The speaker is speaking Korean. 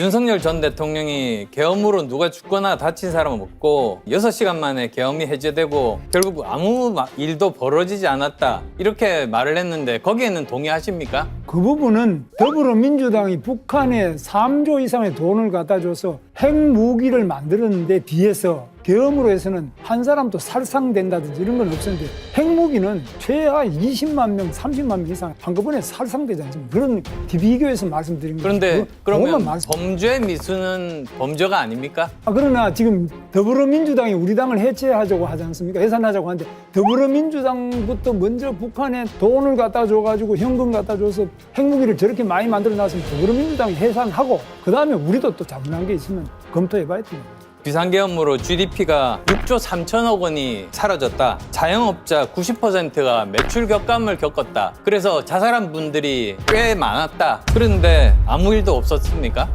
윤석열 전 대통령이 계엄으로 누가 죽거나 다친 사람 없고 6시간 만에 계엄이 해제되고 결국 아무 마- 일도 벌어지지 않았다. 이렇게 말을 했는데 거기에는 동의하십니까? 그 부분은 더불어민주당이 북한에 3조 이상의 돈을 갖다 줘서 핵무기를 만들었는데 뒤에서 계엄으로 해서는 한 사람도 살상된다든지 이런 건 없었는데 핵무기는 최하 20만 명, 30만 명 이상 한꺼번에 살상되지 않습니까? 그런 비교해서 말씀드린 거예요. 그런데 그- 그러면 말씀- 범죄 미수는 범죄가 아닙니까? 아, 그러나 지금 더불어민주당이 우리 당을 해체하자고 하지 않습니까? 해산하자고 하는데 더불어민주당부터 먼저 북한에 돈을 갖다 줘가지고 현금 갖다 줘서 핵무기를 저렇게 많이 만들어 놨으면 더불어민주당이 해산하고 그 다음에 우리도 또 잘못한 게 있으면 검토해 봐야 됩니다. 비상계엄으로 GDP가 6조 3천억 원이 사라졌다. 자영업자 90%가 매출 격감을 겪었다. 그래서 자살한 분들이 꽤 많았다. 그런데 아무 일도 없었습니까?